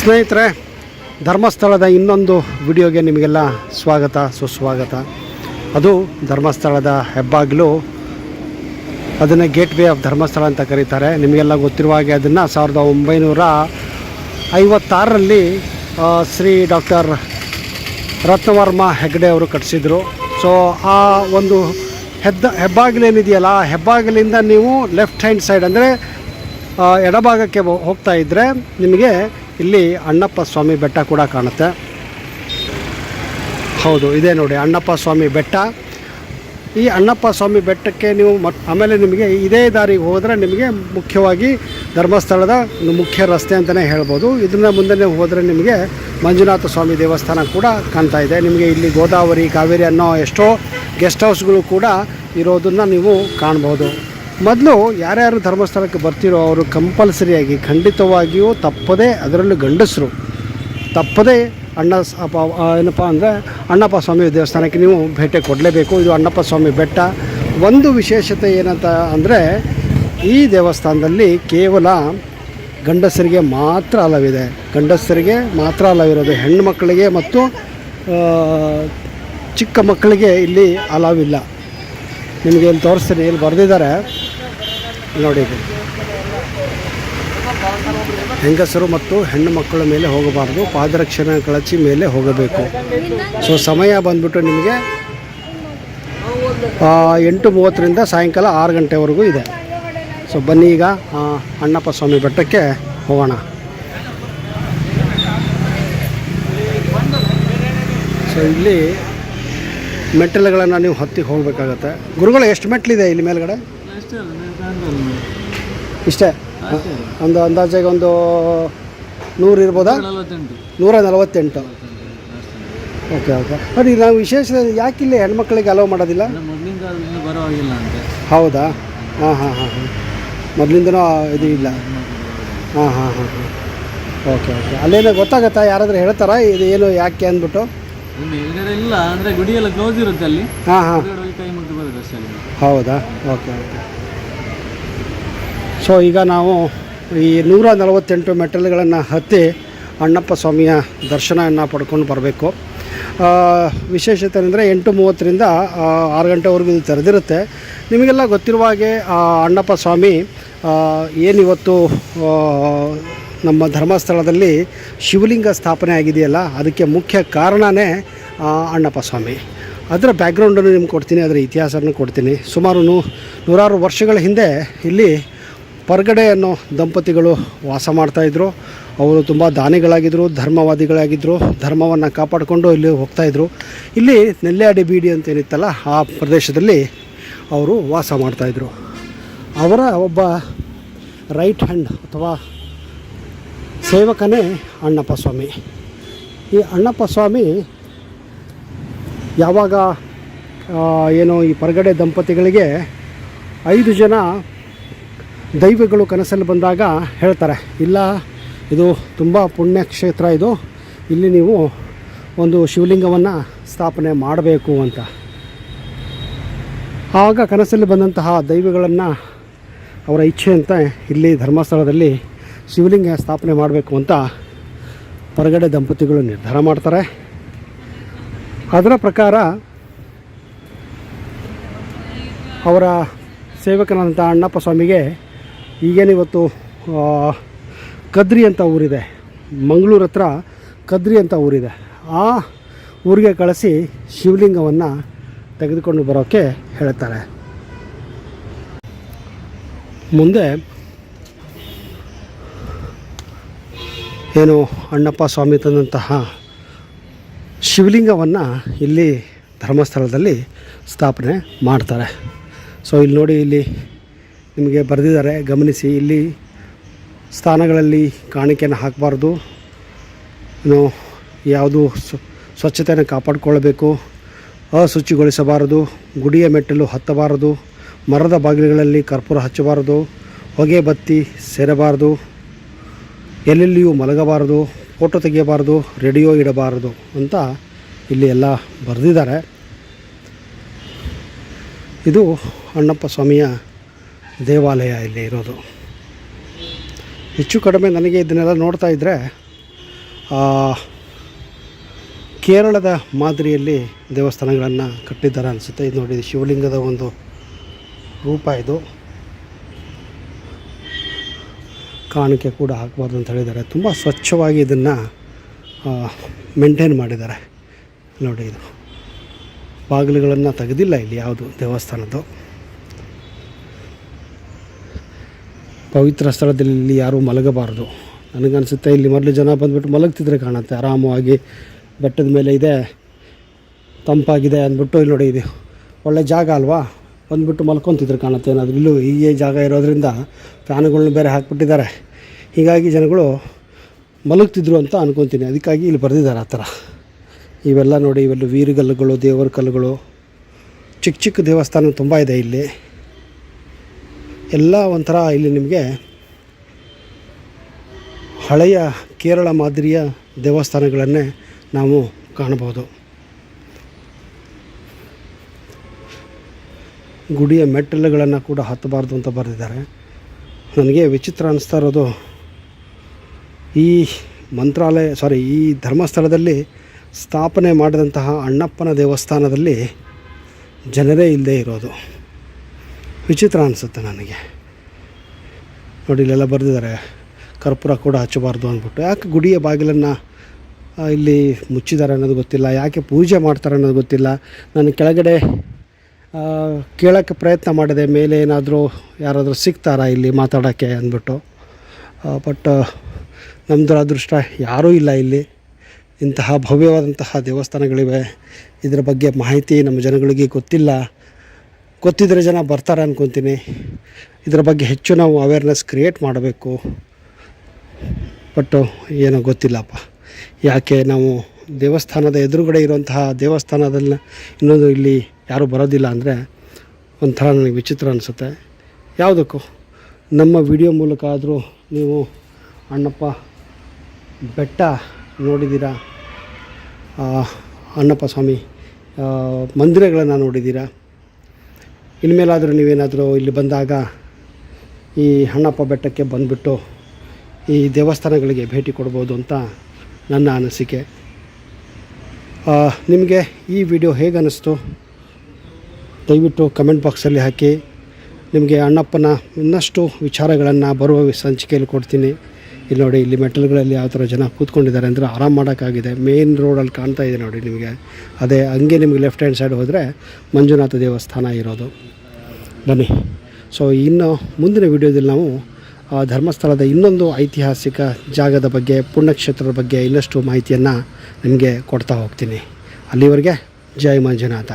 ಸ್ನೇಹಿತರೆ, ಧರ್ಮಸ್ಥಳದ ಇನ್ನೊಂದು ವಿಡಿಯೋಗೆ ನಿಮಗೆಲ್ಲ ಸ್ವಾಗತ, ಸುಸ್ವಾಗತ. ಅದು ಧರ್ಮಸ್ಥಳದ ಹೆಬ್ಬಾಗಿಲು. ಅದನ್ನು ಗೇಟ್ ವೇ ಆಫ್ ಧರ್ಮಸ್ಥಳ ಅಂತ ಕರೀತಾರೆ. ನಿಮಗೆಲ್ಲ ಗೊತ್ತಿರುವ ಹಾಗೆ ಅದನ್ನು ಸಾವಿರದ ಒಂಬೈನೂರ ಐವತ್ತಾರರಲ್ಲಿ ಶ್ರೀ ಡಾಕ್ಟರ್ ರತ್ನವರ್ಮ ಹೆಗ್ಡೆ ಅವರು ಕಟ್ಟಿಸಿದರು. ಸೊ ಆ ಒಂದು ಹೆದ್ದ ಹೆಬ್ಬಾಗಿಲೇನಿದೆಯಲ್ಲ ಆ ಹೆಬ್ಬಾಗಿಲಿಂದ ನೀವು ಲೆಫ್ಟ್ ಹ್ಯಾಂಡ್ ಸೈಡ್ ಅಂದರೆ ಎಡಭಾಗಕ್ಕೆ ಹೋಗ್ತಾ ಇದ್ದರೆ ನಿಮಗೆ ಇಲ್ಲಿ ಅಣ್ಣಪ್ಪ ಸ್ವಾಮಿ ಬೆಟ್ಟ ಕೂಡ ಕಾಣುತ್ತೆ. ಹೌದು, ಇದೇ ನೋಡಿ, ಅಣ್ಣಪ್ಪ ಸ್ವಾಮಿ ಬೆಟ್ಟ. ಈ ಅಣ್ಣಪ್ಪ ಸ್ವಾಮಿ ಬೆಟ್ಟಕ್ಕೆ ನೀವು ಮತ್ ಆಮೇಲೆ ನಿಮಗೆ ಇದೇ ದಾರಿಗೆ ಹೋದರೆ ನಿಮಗೆ ಮುಖ್ಯವಾಗಿ ಧರ್ಮಸ್ಥಳದ ಮುಖ್ಯ ರಸ್ತೆ ಅಂತಲೇ ಹೇಳ್ಬೋದು. ಇದನ್ನ ಮುಂದೆ ಹೋದರೆ ನಿಮಗೆ ಮಂಜುನಾಥ ಸ್ವಾಮಿ ದೇವಸ್ಥಾನ ಕೂಡ ಕಾಣ್ತಾ ಇದೆ. ನಿಮಗೆ ಇಲ್ಲಿ ಗೋದಾವರಿ, ಕಾವೇರಿ ಅನ್ನೋ ಎಷ್ಟೋ ಗೆಸ್ಟ್ ಹೌಸ್ಗಳು ಕೂಡ ಇರೋದನ್ನು ನೀವು ಕಾಣ್ಬೋದು. ಮೊದಲು ಯಾರ್ಯಾರು ಧರ್ಮಸ್ಥಳಕ್ಕೆ ಬರ್ತಿರೋ ಅವರು ಕಂಪಲ್ಸರಿಯಾಗಿ, ಖಂಡಿತವಾಗಿಯೂ ತಪ್ಪದೇ ಅದರಲ್ಲೂ ಗಂಡಸರು. ತಪ್ಪದೇ ಅಣ್ಣ ಏನಪ್ಪ ಅಂದರೆ ಅಣ್ಣಪ್ಪ ಸ್ವಾಮಿ ದೇವಸ್ಥಾನಕ್ಕೆ ನೀವು ಭೇಟಿ ಕೊಡಲೇಬೇಕು. ಇದು ಅಣ್ಣಪ್ಪ ಸ್ವಾಮಿ ಬೆಟ್ಟ. ಒಂದು ವಿಶೇಷತೆ ಏನಂತ ಅಂದರೆ ಈ ದೇವಸ್ಥಾನದಲ್ಲಿ ಕೇವಲ ಗಂಡಸರಿಗೆ ಮಾತ್ರ ಅಲವಿದೆ ಗಂಡಸರಿಗೆ ಮಾತ್ರ ಅಲವಿರೋದು ಹೆಣ್ಣು ಮಕ್ಕಳಿಗೆ ಮತ್ತು ಚಿಕ್ಕ ಮಕ್ಕಳಿಗೆ ಇಲ್ಲಿ ಅಲವಿಲ್ಲ ನಿಮಗೆ ಇಲ್ಲಿ ತೋರಿಸ್ತೀನಿ. ಇಲ್ಲಿ ಬರೆದಿದ್ದಾರೆ. ನೋಡಿ. ಹೆಂಗಸರು ಮತ್ತು ಹೆಣ್ಣು ಮಕ್ಕಳ ಮೇಲೆ ಹೋಗಬಾರ್ದು. ಪಾದರಕ್ಷಣೆ ಕಳಚಿ ಮೇಲೆ ಹೋಗಬೇಕು. ಸೊ ಸಮಯ ಬಂದ್ಬಿಟ್ಟು ನಿಮಗೆ ಎಂಟು ಮೂವತ್ತರಿಂದ ಸಾಯಂಕಾಲ ಆರು ಗಂಟೆವರೆಗೂ ಇದೆ. ಸೊ ಬನ್ನಿ ಈಗ ಅಣ್ಣಪ್ಪ ಸ್ವಾಮಿ ಬೆಟ್ಟಕ್ಕೆ ಹೋಗೋಣ. ಸೊ ಇಲ್ಲಿ ಮೆಟ್ಟಲುಗಳನ್ನು ನೀವು ಹತ್ತಿ ಹೋಗಬೇಕಾಗತ್ತೆ. ಗುರುಗಳು, ಎಷ್ಟು ಮೆಟ್ಲಿದೆ ಇಲ್ಲಿ ಮೇಲ್ಗಡೆ? ಇಷ್ಟೇ. ಒಂದು ಅಂದಾಜಾಗಿ ಒಂದು ನೂರು ಇರ್ಬೋದಾ? ನೂರ ನಲವತ್ತೆಂಟು ಓಕೆ. ಓಕೆ ಬಟ್ ನಾವು ವಿಶೇಷ ಯಾಕೆ ಇಲ್ಲಿ ಹೆಣ್ಮಕ್ಳಿಗೆ ಅಲೋ ಮಾಡೋದಿಲ್ಲ? ಹೌದಾ? ಹಾಂ ಹಾಂ ಹಾಂ ಹಾಂ. ಮೊದಲಿಂದನೂ ಇದು ಇಲ್ಲ. ಹಾಂ ಹಾಂ ಹಾಂ ಹಾಂ. Okay okay. ಅಲ್ಲೇನೋ ಗೊತ್ತಾಗತ್ತಾ? ಯಾರಾದರೂ ಹೇಳ್ತಾರಾ? ಇದು ಏನು ಯಾಕೆ ಅಂದ್ಬಿಟ್ಟು? ಇಲ್ಲ ಅಂದ್ರೆ ಗುಡಿಯೆಲ್ಲ ಕ್ಲೋಸ್ ಇರುತ್ತೆ ಅಲ್ಲಿ. ಹಾಂ ಹಾಂ. ಹೌದಾ? Okay okay. ಸೊ ಈಗ ನಾವು ಈ ನೂರ ನಲವತ್ತೆಂಟು ಮೆಟ್ಟಲುಗಳನ್ನು ಹತ್ತಿ ಅಣ್ಣಪ್ಪ ಸ್ವಾಮಿಯ ದರ್ಶನವನ್ನು ಪಡ್ಕೊಂಡು ಬರಬೇಕು. ವಿಶೇಷತೆ ಅಂದರೆ ಎಂಟು ಮೂವತ್ತರಿಂದ ಆರು ಗಂಟೆವರೆಗೂ ಇದು ತೆರೆದಿರುತ್ತೆ. ನಿಮಗೆಲ್ಲ ಗೊತ್ತಿರುವ ಹಾಗೆ ಅಣ್ಣಪ್ಪ ಸ್ವಾಮಿ ಏನಿವತ್ತು ನಮ್ಮ ಧರ್ಮಸ್ಥಳದಲ್ಲಿ ಶಿವಲಿಂಗ ಸ್ಥಾಪನೆ ಆಗಿದೆಯಲ್ಲ, ಅದಕ್ಕೆ ಮುಖ್ಯ ಕಾರಣವೇ ಅಣ್ಣಪ್ಪ ಸ್ವಾಮಿ. ಅದರ ಬ್ಯಾಕ್ಗ್ರೌಂಡನ್ನು ನಿಮ್ಗೆ ಕೊಡ್ತೀನಿ, ಅದರ ಇತಿಹಾಸವನ್ನು ಕೊಡ್ತೀನಿ. ಸುಮಾರು ನೂರಾರು ವರ್ಷಗಳ ಹಿಂದೆ ಇಲ್ಲಿ ಪರ್ಗಡೆ ಅನ್ನೋ ದಂಪತಿಗಳು ವಾಸ ಮಾಡ್ತಾಯಿದ್ರು ಅವರು ತುಂಬ ದಾನಿಗಳಾಗಿದ್ದರು ಧರ್ಮವಾದಿಗಳಾಗಿದ್ದರು ಧರ್ಮವನ್ನು ಕಾಪಾಡಿಕೊಂಡು ಇಲ್ಲಿ ಹೋಗ್ತಾಯಿದ್ರು ಇಲ್ಲಿ ನೆಲ್ಲಾಡಿ ಬೀಡಿ ಅಂತ ಏನಿತ್ತಲ್ಲ, ಆ ಪ್ರದೇಶದಲ್ಲಿ ಅವರು ವಾಸ ಮಾಡ್ತಾಯಿದ್ರು ಅವರ ಒಬ್ಬ ರೈಟ್ ಹ್ಯಾಂಡ್ ಅಥವಾ ಸೇವಕನೇ ಅಣ್ಣಪ್ಪ ಸ್ವಾಮಿ. ಈ ಅಣ್ಣಪ್ಪ ಸ್ವಾಮಿ ಯಾವಾಗ ಏನು ಈ ಪರಗಡೆ ದಂಪತಿಗಳಿಗೆ ಐದು ಜನ ದೈವಗಳು ಕನಸಲ್ಲಿ ಬಂದಾಗ ಹೇಳ್ತಾರೆ, ಇಲ್ಲ, ಇದು ತುಂಬ ಪುಣ್ಯ ಕ್ಷೇತ್ರ ಇದು, ಇಲ್ಲಿ ನೀವು ಒಂದು ಶಿವಲಿಂಗವನ್ನು ಸ್ಥಾಪನೆ ಮಾಡಬೇಕು ಅಂತ. ಆಗ ಕನಸಲ್ಲಿ ಬಂದಂತಹ ದೈವಗಳನ್ನು ಅವರ ಇಚ್ಛೆಯಂತೆ ಇಲ್ಲಿ ಧರ್ಮಸ್ಥಳದಲ್ಲಿ ಶಿವಲಿಂಗ ಸ್ಥಾಪನೆ ಮಾಡಬೇಕು ಅಂತ ಹೊರಗಡೆ ದಂಪತಿಗಳು ನಿರ್ಧಾರ ಮಾಡ್ತಾರೆ. ಅದರ ಪ್ರಕಾರ ಅವರ ಸೇವಕನಾದಂಥ ಅಣ್ಣಪ್ಪ ಸ್ವಾಮಿಗೆ ಈಗೇನಿವತ್ತು ಇವತ್ತು ಕದ್ರಿ ಅಂತ ಊರಿದೆ. ಮಂಗಳೂರು ಹತ್ರ ಕದ್ರಿ ಅಂತ ಊರಿದೆ. ಆ ಊರಿಗೆ ಕಳಿಸಿ ಶಿವಲಿಂಗವನ್ನು ತೆಗೆದುಕೊಂಡು ಬರೋಕ್ಕೆ ಹೇಳ್ತಾರೆ. ಮುಂದೆ ಏನು ಅಣ್ಣಪ್ಪ ಸ್ವಾಮಿ ತಂದಂತಹ ಶಿವಲಿಂಗವನ್ನು ಇಲ್ಲಿ ಧರ್ಮಸ್ಥಳದಲ್ಲಿ ಸ್ಥಾಪನೆ ಮಾಡ್ತಾರೆ. ಸೊ ಇಲ್ಲಿ ನೋಡಿ, ಇಲ್ಲಿ ನಿಮಗೆ ಬರೆದಿದ್ದಾರೆ, ಗಮನಿಸಿ. ಇಲ್ಲಿ ಸ್ಥಾನಗಳಲ್ಲಿ ಕಾಣಿಕೆಯನ್ನು ಹಾಕಬಾರ್ದು. ಇನ್ನು ಯಾವುದು ಸ್ವ- ಸ್ವಚ್ಛತೆಯನ್ನು ಕಾಪಾಡಿಕೊಳ್ಳಬೇಕು ಅಶುಚಿಗೊಳಿಸಬಾರದು. ಗುಡಿಯ ಮೆಟ್ಟಲು ಹತ್ತಬಾರದು. ಮರದ ಬಾಗಿಲುಗಳಲ್ಲಿ ಕರ್ಪೂರ ಹಚ್ಚಬಾರದು. ಹೊಗೆ ಬತ್ತಿ ಸೇರಬಾರದು. ಎಲ್ಲೆಲ್ಲಿಯೂ ಮಲಗಬಾರದು. ಫೋಟೋ ತೆಗೆಯಬಾರದು. ರೇಡಿಯೋ ಇಡಬಾರದು ಅಂತ ಇಲ್ಲಿ ಎಲ್ಲ ಬರೆದಿದ್ದಾರೆ. ಇದು ಅಣ್ಣಪ್ಪ ಸ್ವಾಮಿಯ ದೇವಾಲಯ ಇಲ್ಲಿ ಇರೋದು. ಹೆಚ್ಚು ಕಡಿಮೆ ನನಗೆ ಇದನ್ನೆಲ್ಲ ನೋಡ್ತಾ ಇದ್ದರೆ ಕೇರಳದ ಮಾದರಿಯಲ್ಲಿ ದೇವಸ್ಥಾನಗಳನ್ನು ಕಟ್ಟಿದ್ದಾರೆ ಅನಿಸುತ್ತೆ. ಇದು ನೋಡಿ, ಶಿವಲಿಂಗದ ಒಂದು ರೂಪ ಇದು. ಕಾಣಿಕೆ ಕೂಡ ಹಾಕಬಾರ್ದು ಅಂತ ಹೇಳಿದ್ದಾರೆ. ತುಂಬ ಸ್ವಚ್ಛವಾಗಿ ಇದನ್ನು ಮೇಂಟೈನ್ ಮಾಡಿದ್ದಾರೆ. ನೋಡಿ ಇದು. ಬಾಗಿಲುಗಳನ್ನು ತೆಗೆದಿಲ್ಲ ಇಲ್ಲಿ ಯಾವುದು ದೇವಸ್ಥಾನದ್ದು. ಪವಿತ್ರ ಸ್ಥಳದಲ್ಲಿ ಯಾರೂ ಮಲಗಬಾರ್ದು. ನನಗನ್ಸುತ್ತೆ ಇಲ್ಲಿ ಮೊದಲು ಜನ ಬಂದುಬಿಟ್ಟು ಮಲಗ್ತಿದ್ರೆ ಕಾಣುತ್ತೆ. ಆರಾಮವಾಗಿ ಬೆಟ್ಟದ ಮೇಲೆ ಇದೆ. ತಂಪಾಗಿದೆ ಅಂದ್ಬಿಟ್ಟು ಇಲ್ಲಿ ನೋಡಿ ಇದು ಒಳ್ಳೆ ಜಾಗ ಅಲ್ವಾ? ಬಂದುಬಿಟ್ಟು ಮಲ್ಕೊತಿದ್ರು ಕಾಣುತ್ತೆ. ಏನಾದರೂ ಇಲ್ಲೂ ಹೀಗೆ ಜಾಗ ಇರೋದರಿಂದ ಫ್ಯಾನುಗಳನ್ನ ಬೇರೆ ಹಾಕ್ಬಿಟ್ಟಿದ್ದಾರೆ. ಹೀಗಾಗಿ ಜನಗಳು ಮಲಗ್ತಿದ್ರು ಅಂತ ಅನ್ಕೊತೀನಿ. ಅದಕ್ಕಾಗಿ ಇಲ್ಲಿ ಬರೆದಿದ್ದಾರೆ ಆ ಥರ. ಇವೆಲ್ಲ ನೋಡಿ ಇವೆಲ್ಲ ವೀರಗಲ್ಲುಗಳು, ದೇವರ ಕಲ್ಲುಗಳು, ಚಿಕ್ಕ ಚಿಕ್ಕ ದೇವಸ್ಥಾನ ತುಂಬ ಇದೆ ಇಲ್ಲಿ. ಎಲ್ಲ ಒಂಥರ ಇಲ್ಲಿ ನಿಮಗೆ ಹಳೆಯ ಕೇರಳ ಮಾದರಿಯ ದೇವಸ್ಥಾನಗಳನ್ನೇ ನಾವು ಕಾಣಬಹುದು. ಗುಡಿಯ ಮೆಟ್ಟಲುಗಳನ್ನು ಕೂಡ ಹತ್ತಬಾರ್ದು ಅಂತ ಬರೆದಿದ್ದಾರೆ. ನನಗೆ ವಿಚಿತ್ರ ಅನ್ನಿಸ್ತಾ ಇರೋದು ಈ ಮಂತ್ರಾಲಯ ಸಾರಿ ಈ ಧರ್ಮಸ್ಥಳದಲ್ಲಿ ಸ್ಥಾಪನೆ ಮಾಡಿದಂತಹ ಅಣ್ಣಪ್ಪನ ದೇವಸ್ಥಾನದಲ್ಲಿ ಜನರೇ ಇಲ್ಲದೆ ಇರೋದು. ವಿಚಿತ್ರ ಅನಿಸುತ್ತೆ ನನಗೆ. ನೋಡಿ, ಇಲ್ಲೆಲ್ಲ ಬರೆದಿದ್ದಾರೆ. ಕರ್ಪೂರ ಕೂಡ ಹಚ್ಚಬಾರ್ದು ಅಂದ್ಬಿಟ್ಟು. ಯಾಕೆ ಗುಡಿಯ ಬಾಗಿಲನ್ನು ಇಲ್ಲಿ ಮುಚ್ಚಿದ್ದಾರೆ ಅನ್ನೋದು ಗೊತ್ತಿಲ್ಲ. ಯಾಕೆ ಪೂಜೆ ಮಾಡ್ತಾರೆ ಅನ್ನೋದು ಗೊತ್ತಿಲ್ಲ. ನಾನು ಕೆಳಗಡೆ ಕೇಳೋಕ್ಕೆ ಪ್ರಯತ್ನ ಮಾಡಿದೆ. ಮೇಲೆ ಏನಾದರೂ ಯಾರಾದರೂ ಸಿಗ್ತಾರಾ ಇಲ್ಲಿ ಮಾತಾಡೋಕ್ಕೆ ಅಂದ್ಬಿಟ್ಟು. ಬಟ್ ನಮ್ಮದು ಅದೃಷ್ಟ ಯಾರೂ ಇಲ್ಲ ಇಲ್ಲಿ. ಇಂತಹ ಭವ್ಯವಾದಂತಹ ದೇವಸ್ಥಾನಗಳಿವೆ. ಇದರ ಬಗ್ಗೆ ಮಾಹಿತಿ ನಮ್ಮ ಜನಗಳಿಗೆ ಗೊತ್ತಿಲ್ಲ. ಗೊತ್ತಿದ್ದರೆ ಜನ ಬರ್ತಾರೆ ಅಂದ್ಕೊತೀನಿ ಇದರ ಬಗ್ಗೆ ಹೆಚ್ಚು ನಾವು ಅವೇರ್ನೆಸ್ ಕ್ರಿಯೇಟ್ ಮಾಡಬೇಕು. ಬಟ್ ಏನೋ ಗೊತ್ತಿಲ್ಲಪ್ಪ. ಯಾಕೆ ನಾವು ದೇವಸ್ಥಾನದ ಎದುರುಗಡೆ ಇರುವಂತಹ ದೇವಸ್ಥಾನದಲ್ಲಿ ಇನ್ನೊಂದು ಇಲ್ಲಿ ಯಾರೂ ಬರೋದಿಲ್ಲ ಅಂದರೆ ಒಂಥರ ನನಗೆ ವಿಚಿತ್ರ ಅನಿಸುತ್ತೆ. ಯಾವುದಕ್ಕೂ? ನಮ್ಮ ವಿಡಿಯೋ ಮೂಲಕ ಆದರೂ ನೀವು ಅಣ್ಣಪ್ಪ ಬೆಟ್ಟ ನೋಡಿದ್ದೀರಾ? ಅಣ್ಣಪ್ಪ ಸ್ವಾಮಿ ಮಂದಿರಗಳನ್ನು ನೋಡಿದ್ದೀರಾ? ಇನ್ಮೇಲಾದರೂ ನೀವೇನಾದರೂ ಇಲ್ಲಿ ಬಂದಾಗ ಈ ಅಣ್ಣಪ್ಪ ಬೆಟ್ಟಕ್ಕೆ ಬಂದುಬಿಟ್ಟು ಈ ದೇವಸ್ಥಾನಗಳಿಗೆ ಭೇಟಿ ಕೊಡ್ಬೋದು ಅಂತ ನನ್ನ ಅನಿಸಿಕೆ. ನಿಮಗೆ ಈ ವಿಡಿಯೋ ಹೇಗೆ ಅನ್ನಿಸ್ತು ದಯವಿಟ್ಟು ಕಮೆಂಟ್ ಬಾಕ್ಸಲ್ಲಿ ಹಾಕಿ. ನಿಮಗೆ ಅಣ್ಣಪ್ಪನ ಇನ್ನಷ್ಟು ವಿಚಾರಗಳನ್ನು ಬರುವ ಸಂಚಿಕೆಯಲ್ಲಿ ಕೊಡ್ತೀನಿ. ಇಲ್ಲಿ ನೋಡಿ, ಇಲ್ಲಿ ಮೆಟಲ್ಗಳಲ್ಲಿ ಯಾವ ಥರ ಜನ ಕೂತ್ಕೊಂಡಿದ್ದಾರೆ ಅಂದರೆ ಆರಾಮ್ ಮಾಡೋಕ್ಕಾಗಿದೆ. ಮೇನ್ ರೋಡಲ್ಲಿ ಕಾಣ್ತಾ ಇದೆ ನೋಡಿ ನಿಮಗೆ. ಅದೇ ಹಂಗೆ ನಿಮಗೆ ಲೆಫ್ಟ್ ಹ್ಯಾಂಡ್ ಸೈಡ್ ಹೋದರೆ ಮಂಜುನಾಥ ದೇವಸ್ಥಾನ ಇರೋದು. ಬನ್ನಿ. ಸೊ ಇನ್ನು ಮುಂದಿನ ವಿಡಿಯೋದಲ್ಲಿ ನಾವು, ಆ, ಧರ್ಮಸ್ಥಳದ ಇನ್ನೊಂದು ಐತಿಹಾಸಿಕ ಜಾಗದ ಬಗ್ಗೆ, ಪುಣ್ಯಕ್ಷೇತ್ರದ ಬಗ್ಗೆ ಇನ್ನಷ್ಟು ಮಾಹಿತಿಯನ್ನು ನಿಮಗೆ ಕೊಡ್ತಾ ಹೋಗ್ತೀನಿ. ಅಲ್ಲಿವರೆಗೆ ಜೈ ಮಂಜುನಾಥ.